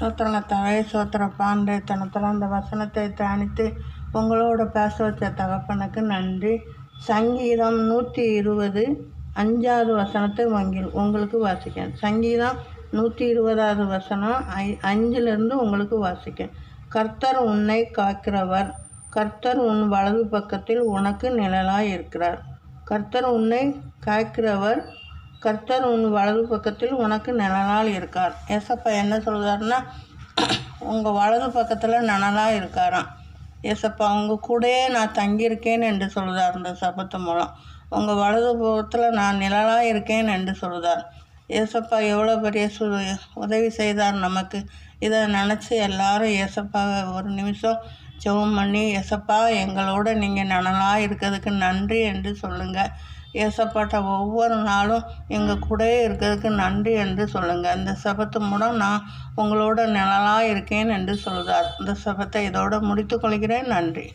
சோத்திரங்கத்தாவே சோத்திர பாண்டே தனத்தில் அந்த வசனத்தை தியானித்து உங்களோட பேச வச்ச தகப்பனுக்கு நன்றி. சங்கீதம் நூற்றி இருபது அஞ்சாவது வசனத்தை வங்கில் உங்களுக்கு வாசிக்கேன் சங்கீதம் நூற்றி இருபதாவது வசனம் ஐ அஞ்சிலிருந்து உங்களுக்கு வாசிக்கேன் கர்த்தர் உன்னை காக்கிறவர் கர்த்தர் உன் வலது பக்கத்தில் உனக்கு நிழலாய் இருக்கிறார் கர்த்தர் உன்னை காக்கிறவர் கர்த்தர் உன் வலது பக்கத்தில் உனக்கு நிழலால் இருக்கார். ஏசப்பா என்ன சொல்கிறாருன்னா உங்கள் வலது பக்கத்தில் நிழலாக இருக்காராம். ஏசப்பா உங்கள் கூடயே நான் தங்கியிருக்கேன் என்று சொல்கிறார் இந்த சபத்து மூலம். உங்கள் வலது பக்கத்தில் நான் நிழலாக இருக்கேன் என்று சொல்கிறார் ஏசப்பா எவ்வளோ பெரிய சு உதவி செய்தார் நமக்கு. இதை நினச்சி எல்லாரும் ஏசப்பாவை ஒரு நிமிஷம் ஜெபம் பண்ணி எசப்பா எங்களோட நீங்கள் நனலாக இருக்கிறதுக்கு நன்றி என்று சொல்லுங்கள் ஏசப்பாட்ட ஒவ்வொரு நாளும் எங்கள் கூடயே இருக்கிறதுக்கு நன்றி என்று சொல்லுங்கள் இந்த சபத்து மூலம் நான் உங்களோட நிழலாக இருக்கேன் என்று சொல்கிறார் இந்த சபத்தை இதோடு முடித்துக்கொள்கிறேன் நன்றி.